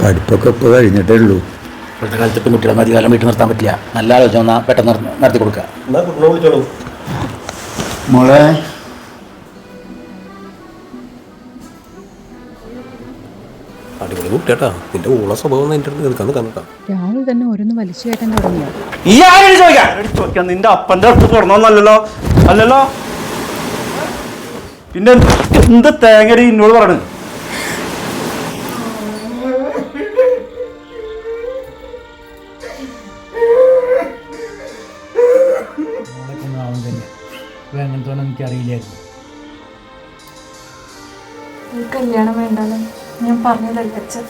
പഠിപ്പൊക്കെ ഇപ്പോൾ കഴിഞ്ഞിട്ടേ ഉള്ളൂ. ഇപ്പോഴത്തെ കാലത്ത് പെൺകുട്ടികളെ അധികാലം വീട്ടിൽ നിർത്താൻ പറ്റില്ല. നല്ല ആലോചന വന്നാൽ പെട്ടെന്ന് നടത്തി കൊടുക്കുക. മോളെ. അടിപൊളി കുട്ടിയാട്ടാ. നിന്റെ ഊള സ്വഭാവം എന്റെ അടുത്ത് എടുക്കാൻ നിൽക്കാൻ രാഹുൽ തന്നെ ഓരോന്ന് വലിച്ചു കയറ്റാൻ തുടങ്ങിയോ? ഈ നിന്റെ അപ്പന്റെ അടുത്ത് പറഞ്ഞോന്നല്ലല്ലോ അല്ലല്ലോ. പിന്നെ എന്ത് തേങ്ങടി എന്നോട് പറയണ് അങ്ങനത്തെ എനിക്കറിയില്ലായിരുന്നു കല്യാണം വേണ്ടല്ലോ? ഞാൻ പറഞ്ഞതല്ലേ അച്ഛൻ.